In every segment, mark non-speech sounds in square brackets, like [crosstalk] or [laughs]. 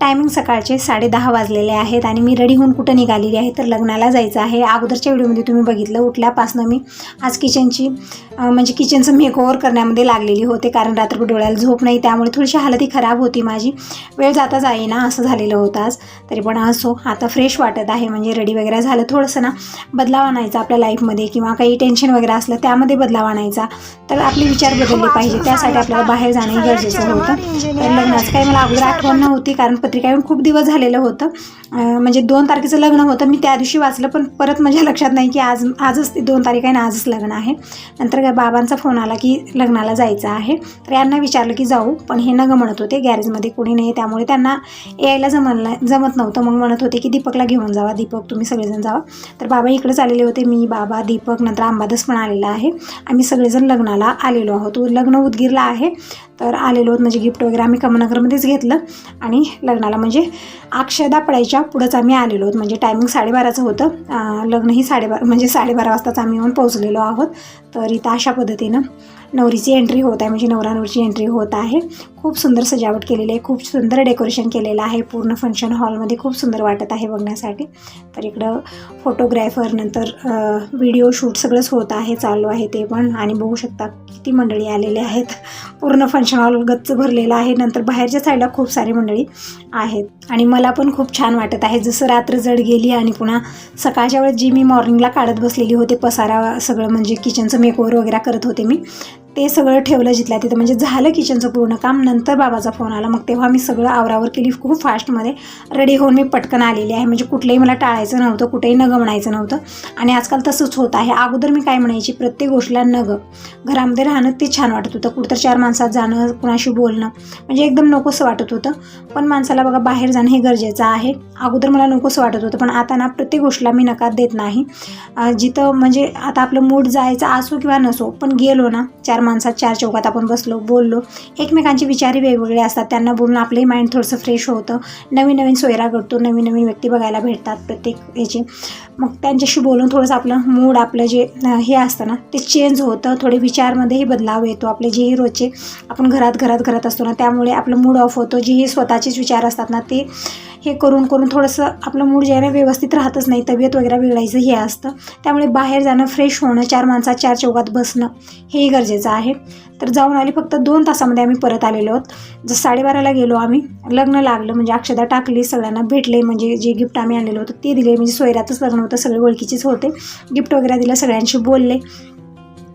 Timing सकाळचे साडे दहा वाजलेले आहेत आणि मी रेडी होऊन कुठं निघालेली आहे तर लग्नाला जायचं आहे. अगोदरच्या व्हिडिओमध्ये तुम्ही बघितलं उठल्यापासनं मी आज किचनची म्हणजे किचनचं मेकओव्हर करण्यामध्ये लागलेली होते कारण रात्रभर डोळ्याला झोप नाही त्यामुळे थोडीशी हालती खराब होती माझी. वेळ जाता जाईना असं झालेलं होतं आज. तरी पण असो आता फ्रेश वाटत आहे म्हणजे रेडी वगैरे झालं थोडंसं ना बदलाव आणायचा आपल्या लाईफमध्ये किंवा काही टेन्शन वगैरे असलं त्यामध्ये बदलाव आणायचा. तर आपले विचार बदलले पाहिजे त्यासाठी आपल्याला बाहेर जाणं गरजेचं होतं. तर लग्नाचं काही मला अगोदर आठवण नव्हती कारण पत्रिका येऊन खूप दिवस झालेलं होतं. म्हणजे दोन तारखेचं लग्न होतं. मी त्या दिवशी वाचलं पण परत माझ्या लक्षात नाही की आज आजच ते दोन तारीख आहे ना आजच लग्न आहे. नंतर बाबांचा फोन आला की लग्नाला जायचं आहे. तर यांना विचारलं की जाऊ पण हे नगं म्हणत होते गॅरेजमध्ये कोणी नाही त्यामुळे त्यांना यायला जमलं जमत नव्हतं. मग म्हणत होते की दीपकला घेऊन जावा दीपक तुम्ही सगळेजण जावा. तर बाबा इकडंच आलेले होते मी बाबा दीपक नंतर अंबादस पण आलेला आहे. आम्ही सगळेजण लग्नाला आलेलो आहोत. लग्न उदगीरला आहे. तर आलेलो म्हणजे गिफ्ट वगैरे आम्ही कमनगरमध्येच घेतलं. आणि लग्नाला म्हणजे अक्षदा पडायच्या पुढंच आम्ही आलेलो आहोत. म्हणजे टायमिंग साडेबाराचं होतं. लग्नही लग्न ही साडेबारा म्हणजे साडेबारा वाजताच आम्ही येऊन पोहोचलेलो आहोत. तर इथं अशा पद्धतीनं नवरीची एंट्री होत आहे. म्हणजे नवरा नवरीची एंट्री होत आहे. खूप सुंदर सजावट केलेली आहे खूप सुंदर डेकोरेशन केलेलं आहे. पूर्ण फंक्शन हॉलमध्ये खूप सुंदर वाटत आहे बघण्यासाठी. तर इकडं फोटोग्राफर नंतर व्हिडिओ शूट सगळंच होत आहे चालू आहे ते पण. आणि बघू शकता किती मंडळी आलेले आहेत. पूर्ण फंक्शन हॉल गच्च भरलेलं आहे. नंतर बाहेरच्या साईडला खूप सारी मंडळी आहेत. आणि मला पण खूप छान वाटत आहे. जसं रात्र जड गेली आणि पुन्हा सकाळच्या वेळेस जी मी मॉर्निंगला काढत बसलेली होते पसारा सगळं म्हणजे किचनचं मेकओवर वगैरे करत होते मी ते सगळं ठेवलं जिथल्या तिथं. म्हणजे झालं किचनचं पूर्ण काम. नंतर बाबाचा फोन आला. मग तेव्हा मी सगळं आवरावर केली. खूप फास्टमध्ये रेडी होऊन मी पटकन आलेली आहे. म्हणजे कुठलंही मला टाळायचं नव्हतं. कुठेही नगं म्हणायचं नव्हतं. आणि आजकाल तसंच होत आहे. अगोदर मी काय म्हणायची? प्रत्येक गोष्टीला नगं. घरामध्ये राहणं ते छान वाटत होतं. कुठं चार माणसात जाणं कुणाशी बोलणं म्हणजे एकदम नकोसं वाटत होतं. पण माणसाला बघा बाहेर जाणं हे गरजेचं आहे. अगोदर मला नकोसं वाटत होतं. पण आता ना प्रत्येक गोष्टीला मी नकार देत नाही. जिथं म्हणजे आता आपलं मूड जायचं असो किंवा नसो पण गेलो ना चार माणसात चार चौकात आपण बसलो बोललो. एकमेकांचे विचारही वेगवेगळे असतात. त्यांना बोलून आपलंही माइंड थोडंसं फ्रेश होतं. नवीन नवीन सोयरा घडतो. नवीन नवीन व्यक्ती बघायला भेटतात प्रत्येक याचे. मग त्यांच्याशी बोलून थोडंसं आपलं मूड आपलं जे हे असतं ना ते चेंज होतं. थोडे विचारमध्येही बदलाव येतो. आपले जेही रोजचे आपण घरात घरात घरात असतो ना त्यामुळे आपलं मूड ऑफ होतो. जे हे स्वतःचेच विचार असतात ना ते हे करून करून थोडंसं आपलं मूड जे आहे ना व्यवस्थित राहतच नाही तब्येत वगैरे बिघडायचं हे असतं. त्यामुळे बाहेर जाणं फ्रेश होणं चार माणसात चार चौकात बसणं हेही गरजेचं आहे. तर जाऊन आली फक्त दोन तासामध्ये आम्ही परत आलेलो आहोत. जर साडेबाराला गेलो आम्ही लग्न लागलं म्हणजे अक्षदा टाकली सगळ्यांना भेटले म्हणजे जे गिफ्ट आम्ही आणलेलं होतं ते दिले. म्हणजे सोयऱ्यातच लग्न होतं सगळे ओळखीचेच होते. गिफ्ट वगैरे दिलं सगळ्यांशी बोलले.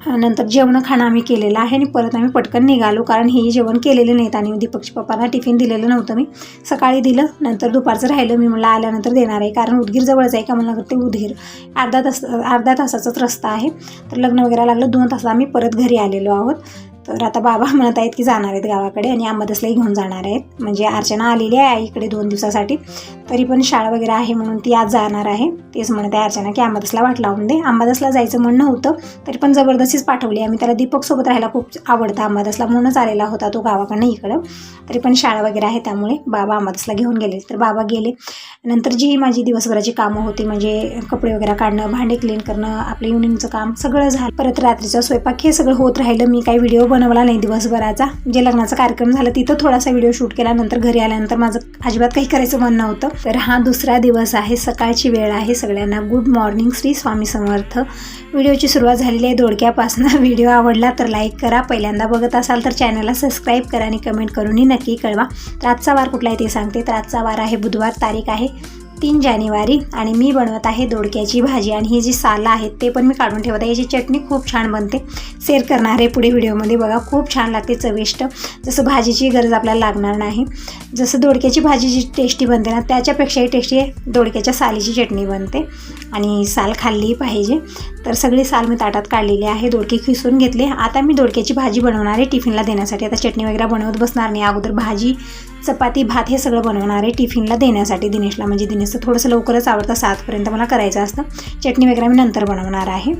नंतर जेवण खाणं आम्ही केलेलं आहे आणि परत आम्ही पटकन निघालो कारण हे जेवण केलेले नाहीत आणि दीपकच्या पप्पांना टिफिन दिलेलं नव्हतं मी. सकाळी दिलं नंतर दुपारचं राहिलं. मी मला आल्यानंतर देणार आहे कारण उदगीर जवळच आहे का मला ते उदगीर. अर्धा तास अर्धा तासाचाच रस्ता आहे. तर लग्न वगैरे लागलं दोन तास आम्ही परत घरी आलेलो आहोत. तर आता बाबा म्हणत आहेत की जाणार आहेत गावाकडे आणि आंबादसलाही घेऊन जाणार आहेत. म्हणजे अर्चना आलेली आहे इकडे दोन दिवसासाठी. तरी पण शाळा वगैरे आहे म्हणून ती आज जाणार आहे. तेच म्हणत आहे अर्चना की आंबादसला वाट लावून दे. आंबादसला जायचं म्हणणं होतं तरी पण जबरदस्तीच पाठवली आम्ही त्याला दीपकसोबत राहायला खूप आवडतं. आंबादसला म्हणूनच आलेला होता तो गावाकडनं इकडं. तरी पण शाळा वगैरे आहे त्यामुळे बाबा आंबादसला घेऊन गेले. तर बाबा गेले. नंतर जी माझी दिवसभराची कामं होती म्हणजे कपडे वगैरे काढणं भांडे क्लीन करणं आपलं इव्हनिंगचं काम सगळं झालं. परत रात्रीचा स्वयंपाक हे सगळं होत राहिलं. मी काही व्हिडिओ बनवला नाही दिवसभराचा. जे लग्नाचा कार्यक्रम झाला तिथं थोडासा व्हिडिओ शूट केला. नंतर घरी आल्यानंतर माझं अजिबात काही करायचं मन नव्हतं. तर हा दुसरा दिवस आहे सकाळची वेळ आहे सगळ्यांना. Good morning Shri Swami Samarth. व्हिडिओची सुरुवात झालेली आहे दोडक्यापासून. व्हिडिओ [laughs] आवडला तर लाईक करा. पहिल्यांदा बघत असाल तर चॅनलला सबस्क्राईब करा आणि कमेंट करूनही नक्की कळवा. तर आजचा वार कुठला आहे ते सांगते. तर आजचा वार आहे बुधवार. तारीख आहे तीन जानेवारी आणि मी बनवत आहे दोडक्याची भाजी. आणि ही जी सालं आहेत ते पण मी काढून ठेवत आहे. याची चटणी खूप छान बनते. शेअर करणार आहे पुढे व्हिडिओमध्ये. बघा खूप छान लागते चविष्ट. जसं भाजीची गरज आपल्याला लागणार नाही. जसं दोडक्याची भाजी जी टेस्टी बनते ना त्याच्यापेक्षाही टेस्टी दोडक्याच्या सालीची चटणी बनते. आणि साल खाल्ली पाहिजे. तर सगळी साल मी ताटात काढलेली आहे दोडके खिसून घेतले. आता मी दोडक्याची भाजी बनवणार आहे टिफिनला देण्यासाठी. आता चटणी वगैरे बनवत बसणार नाही. अगोदर भाजी चपाती भात हे सगळं बनवणार आहे टिफिनला देण्यासाठी दिनेशला. म्हणजे दिनेशचं थोडंसं लवकरच आवडतं. सातपर्यंत मला करायचं असतं. चटणी वगैरे मी नंतर बनवणार आहे.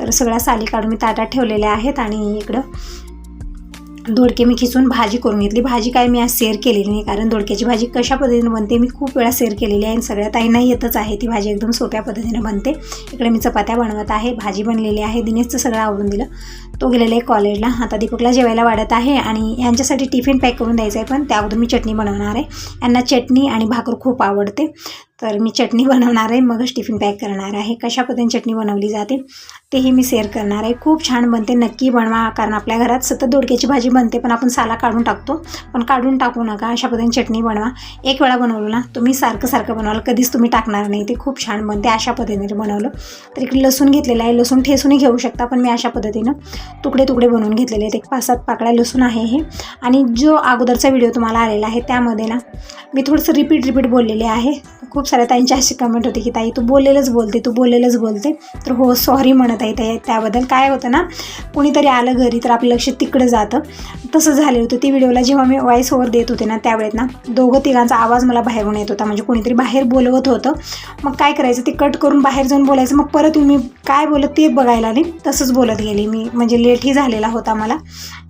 तर सगळ्या साली काढून मी ताटात ठेवलेल्या आहेत आणि इकडं दोडके मी खिचून भाजी करून घेतली. भाजी काय मी आज शेअर केलेली नाही कारण दोडक्याची भाजी कशा पद्धतीने बनते मी खूप वेळा शेअर केलेली आहे आणि सगळ्या ताईंना येतच आहे. ती भाजी एकदम सोप्या पद्धतीने बनते. इकडे मी चपात्या बनवत आहे. भाजी बनलेली आहे. दिनेशचं सगळं आवडून दिलं. तो गेलेला आहे कॉलेजला आता दीपकला जेवायला वाढत आहे आणि यांच्यासाठी टिफिन पॅक करून द्यायचं आहे पण त्या अगोदर मी चटणी बनवणार आहे. यांना चटणी आणि भाकर खूप आवडते. तर मी चटणी बनवणार आहे मगच टिफिन पॅक करणार आहे. कशा पद्धतीने चटणी बनवली जाते तेही मी शेअर करणार आहे. खूप छान बनते नक्की बनवा कारण आपल्या घरात सतत दोडक्याची भाजी बनते पण आपण साला काढून टाकतो. पण काढून टाकू नका अशा पद्धतीने चटणी बनवा. एक वेळा बनवलं ना तुम्ही सारखं सारखं बनवाल कधीच तुम्ही टाकणार नाही. ते खूप छान बनते अशा पद्धतीने बनवलं. तर इकडे लसूण घेतलेलं आहे लसूण ठेसूनही घेऊ शकता पण मी अशा पद्धतीनं तुकडे तुकडे बनवून घेतलेले आहेत. एक पाच सात पाकळ्या लसूण आहे हे. आणि जो अगोदरचा व्हिडिओ तुम्हाला आलेला आहे त्यामध्ये ना मी थोडंसं रिपीट रिपीट बोललेले आहे. खूप साऱ्या ताईंची अशी कमेंट होती की ताई तू बोललेलंच बोलते तू बोललेलंच बोलते. तर हो सॉरी म्हणत आहे ताई त्याबद्दल. काय होतं ना कोणीतरी आलं घरी तर आपलं लक्ष तिकडं जातं. तसं झाले होतं. ती व्हिडिओला जेव्हा मी वॉईस ओव्हर देत होते ना त्यावेळेत ना दोघं तिघांचा आवाज मला बाहेरून येत होता. म्हणजे कोणीतरी बाहेर बोलवत होतं. मग काय करायचं? ते कट करून बाहेर जाऊन बोलायचं. मग परत मी काय बोलत ते बघायला आली. तसंच बोलत गेली मी. म्हणजे लेटही झालेला होता मला.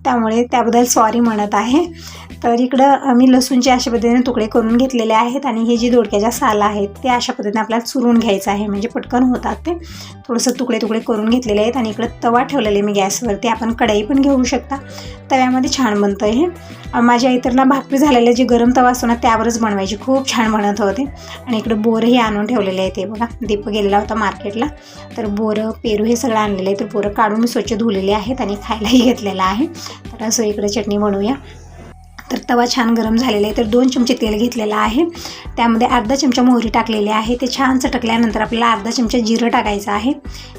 त्यामुळे त्याबद्दल सॉरी म्हणत आहे. तर इकडं मी लसूणचे अशा पद्धतीने तुकडे करून घेतलेले आहेत. आणि हे जी दोडक्याच्या साला आहेत ते अशा पद्धतीने आपल्याला चुरून घ्यायचं आहे. म्हणजे पटकन होतात ते. थोडंसं तुकडे तुकडे करून घेतलेले आहेत आणि इकडं तवा ठेवलेले मी गॅसवरती. आपण कढई पण घेऊ शकता. तव्यामध्ये छान बनतं हे. माझ्या इतरला भाकरी झालेलं जे गरम तवा असतो ना त्यावरच बनवायची. खूप छान बनत होते. आणि इकडं बोरंही आणून ठेवलेले आहे ते बघा. दीप गेलेला होता मार्केटला. तर बोरं पेरू हे सगळं आणलेलं आहे. तर बोरं काढून मी स्वच्छ धुलेले आहेत आणि खायलाही घेतलेलं आहे. तर असं इकडं चटणी बनवूया. तर तवा छान गरम झालेला आहे. तर दोन चमचे तेल घेतलेलं आहे. त्यामध्ये अर्धा चमचा मोहरी टाकलेली आहे. ते छान चटकल्यानंतर आपल्याला अर्धा चमचा जिरं टाकायचं आहे.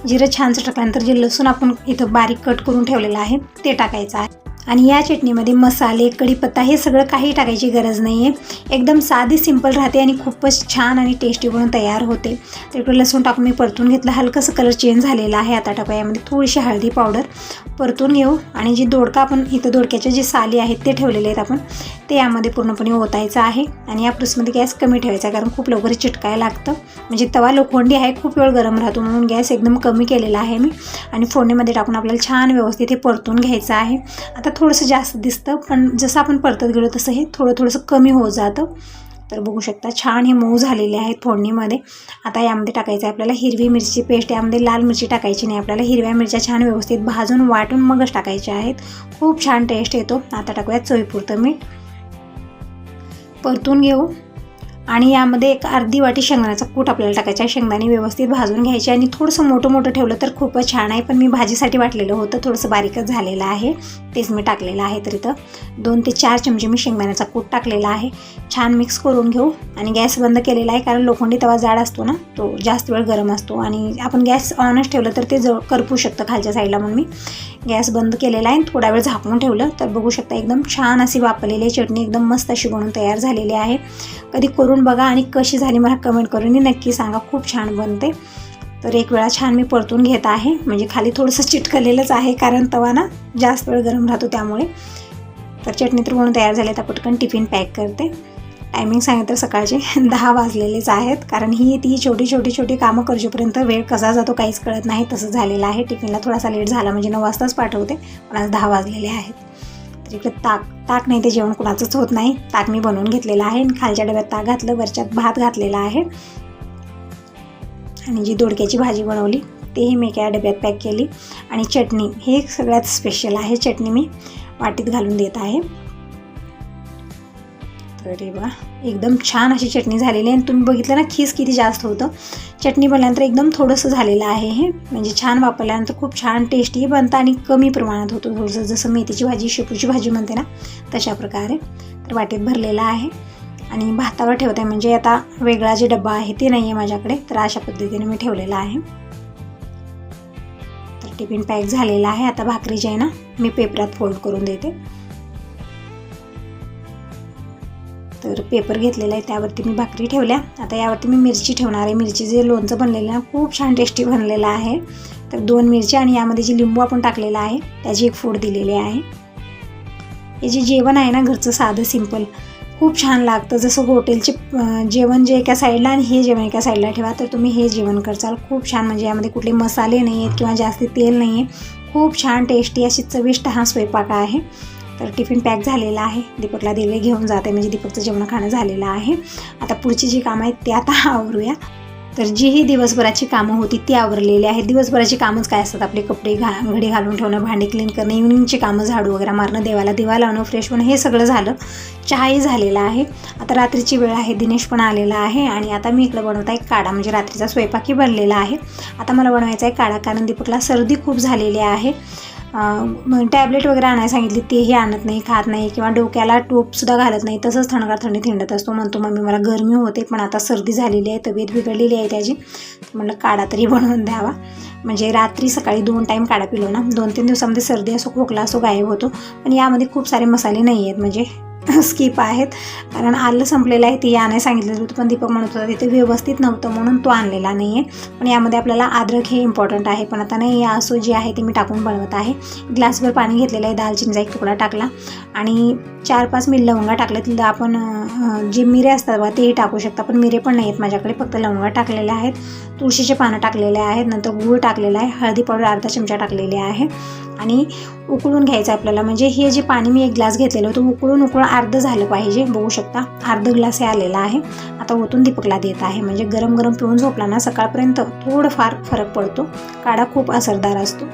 जिरं छान चटकल्यानंतर जे लसूण आपण इथं बारीक कट करून ठेवलेलं आहे ते टाकायचं आहे. आणि या चटणीमध्ये मसाले कढीपत्ता हे सगळं काही टाकायची गरज नाही आहे एकदम साधी सिंपल राहते आणि खूपच छान आणि टेस्टी बनून तयार होते. तर इकडे लसूण टाकून मी परतून घेतलं. हलकंसं कलर चेंज झालेला आहे आता टाका यामध्ये. थोडीशी हळदी पावडर परतून घेऊ. आणि जी दोडका आपण इथं दोडक्याचे जे साली आहेत ते ठेवलेले आहेत आपण. ते यामध्ये पूर्णपणे ओतायचं आहे आणि या प्रेसमध्ये गॅस कमी ठेवायचा कारण खूप लवकर चिटकायला लागतं. म्हणजे तवा लोखंडी आहे खूप वेळ गरम राहतो म्हणून गॅस एकदम कमी केलेला आहे मी. आणि फोडणीमध्ये टाकून आपल्याला छान व्यवस्थित हे परतून घ्यायचं आहे. आता थोडंसं जास्त दिसतं पण जसं आपण परतत गेलो तसं हे थोडं थोडंसं कमी होत जातं. तर बघू शकता छान हे मऊ झालेले आहेत फोडणीमध्ये. आता यामध्ये टाकायचं आहे आपल्याला हिरवी मिरची पेस्ट. यामध्ये लाल मिरची टाकायची नाही आपल्याला हिरव्या मिरच्या छान व्यवस्थित भाजून वाटून मगच टाकायच्या आहेत. खूप छान टेस्ट येतो. आता टाकूया चवीपुरतं मीठ. परतून घेऊ. आणि यामध्ये एक अर्धी वाटी शेंगदाण्याचा कूट आपल्याला टाकायचा आहे. शेंगदाणे व्यवस्थित भाजून घ्यायचे आणि थोडंसं मोठं मोठं ठेवलं तर खूपच छान आहे. पण मी भाजीसाठी वाटलेलं होतं. थोडंसं बारीकच झालेलं आहे. तेच मी टाकलेलं आहे तर इथं. दोन ते चार चमचे मी शेंगदाण्याचा कूट टाकलेला आहे. छान मिक्स करून घेऊ. आणि गॅस बंद केलेला आहे कारण लोखंडी तवा जाड असतो ना तो जास्त वेळ गरम असतो. आणि आपण गॅस ऑनच ठेवलं तर ते जवळ करपू शकतं खालच्या साईडला म्हणून मी. गॅस बंद केलेला आहे थोडा वेळ झाकून ठेवलं. तर बघू शकता एकदम छान अशी वापरलेली चटणी एकदम मस्त अशी बनवून तयार झालेली आहे. कधी करून बघा आणि कशी झाली मला कमेंट करून नक्की सांगा खूप छान बनते. तर एक वेळा छान मी परतून घेत आहे. म्हणजे खाली थोडंसं चिटकलेलंच आहे कारण तवा ना जास्त वेळ गरम राहतो त्यामुळे. तर चटणी तर बनवून तयार झाली आता पटकन टिफिन पॅक करते. टायमिंग सांगितलं तर सकाळचे [laughs] दहा वाजलेलेच आहेत. कारण ही ती छोटी छोटी छोटी कामं करजेपर्यंत वेळ कसा जातो काहीच कळत नाही. तसं झालेलं आहे. टिफिनला थोडासा लेट झाला म्हणजे नऊ वाजताच पाठवते. पण आज दहा वाजलेले आहेत. तर इकडे ताक ताक नाही ते जेवण कुणाचंच होत नाही. ताक मी बनवून घेतलेलं आहे. आणि खालच्या डब्यात ताक घातलं वरच्यात भात घातलेला आहे. आणि जी दोडक्याची भाजी बनवली तेही मी एका डब्यात पॅक केली. आणि चटणी हे सगळ्यात स्पेशल आहे. चटणी मी वाटीत घालून देत आहे. अरे वा. एकदम छान अशी चटणी झालेली आहे. आणि तुम्ही बघितलं ना खीस किती जास्त होतं. चटणी बनल्यानंतर एकदम थोडंसं झालेलं आहे हे. म्हणजे छान वापरल्यानंतर खूप छान टेस्टी बनतं आणि कमी प्रमाणात होतं. थोडंसं जसं मेथीची भाजी शेपूची भाजी म्हणते ना तशा प्रकारे. तर वाटेत भरलेलं आहे. आणि भातावर ठेवते. म्हणजे आता वेगळा जे डब्बा आहे ते नाही आहे माझ्याकडे. तर अशा पद्धतीने मी ठेवलेला आहे. तर टिफिन पॅक झालेला आहे. आता भाकरी जे आहे ना मी पेपरात फोल्ड करून देते. तर पेपर घेतलेला आहे त्यावरती मी भाकरी ठेवल्या. आता यावरती मी मिरची ठेवणार आहे. मिरची जे लोणचं बनलेलं ना खूप छान टेस्टी बनलेलं आहे. तर दोन मिरच्या आणि यामध्ये जी लिंबू आपण टाकलेला आहे त्याची एक फोड दिलेली आहे. हे जे जेवण आहे ना घरचं साधं सिंपल खूप छान लागतं. जसं हॉटेलचे जेवण जे एका साईडला आणि हे जेवण एका साईडला ठेवा तर तुम्ही हे जेवण करचाल. खूप छान म्हणजे यामध्ये कुठले मसाले नाही आहेत किंवा जास्ती तेल नाही आहे खूप छान टेस्टी अशी चविष्ट हा स्वयंपाक आहे. तर टिफिन पॅक झालेला आहे. दीपकला दिले घेऊन जाते. म्हणजे दीपकचं जेवण खाणं झालेलं आहे. आता पुढची जी कामं आहेत ते आता [laughs] आवरूया. तर जी ही दिवसभराची कामं होती ती आवरलेली आहेत. दिवसभराची कामंच काय असतात? आपले कपडे घा घडी घालून ठेवणं भांडी क्लीन करणं इव्हिनिंगची कामं झाडू वगैरे मारणं देवाला दिवा लावणं फ्रेश होणं हे सगळं झालं. चहाही झालेला आहे. आता रात्रीची वेळ आहे. दिनेश पण आलेला आहे. आणि आता मी इकडं बनवत आहे काढा. म्हणजे रात्रीचा स्वयंपाकी बनलेला आहे. आता मला बनवायचा आहे काढा. कारण दीपकला सर्दी खूप झालेली आहे. टॅबलेट वगैरे आणायला सांगितली तेही आणत नाही खात नाही किंवा डोक्याला टोपसुद्धा घालत नाही तसंच थंडगार थंडी थिंडत असतो. म्हणतो मम्मी मला गरमी होते पण आता सर्दी झालेली आहे तब्येत बिघडलेली आहे त्याची. म्हणलं काढा तरी बनवून द्यावा. म्हणजे रात्री सकाळी दोन टाईम काढा पिलो ना. दोन तीन दिवसामध्ये सर्दी असो खोकला असो गायब होतो. पण यामध्ये खूप सारे मसाले नाही आहेत. म्हणजे [clears throat] स्किप आहेत. कारण आलं संपलेलं आहे ते याने सांगितलेलं होतं पण दीपक म्हणत होता तिथे व्यवस्थित नव्हतं म्हणून तो आणलेला नाही आहे पण यामध्ये आपल्याला अद्रक हे इम्पॉर्टंट आहे. पण आता नाही या असो जे आहे ते मी टाकून बनवत आहे. ग्लासभर पाणी घेतलेलं आहे दालचिनीचा एक तुकडा टाकला. आणि चार पाच मिल लवंगा टाकले तिथं आपण जे मिरे असतात बा तेही टाकू शकता. पण मिरे पण नाही आहेत माझ्याकडे फक्त लवंगा टाकलेल्या आहेत. तुळशीचे पानं टाकलेले आहेत नंतर गूळ टाकलेला आहे हळदी पावडर अर्धा चमचा टाकलेले आहे. आणि उकळून घ्यायचं आपल्याला. म्हणजे हे जे पाणी मी एक ग्लास घेतलेलं होतं उकळून उकळून अर्धं झालं पाहिजे बघू शकता. अर्ध ग्लास हे आलेला आहे. आता ओतून दीपकला देत आहे. म्हणजे गरम गरम पिऊन झोपला ना सकाळपर्यंत थोडंफार फरक पडतो. काढा खूप असरदार असतो.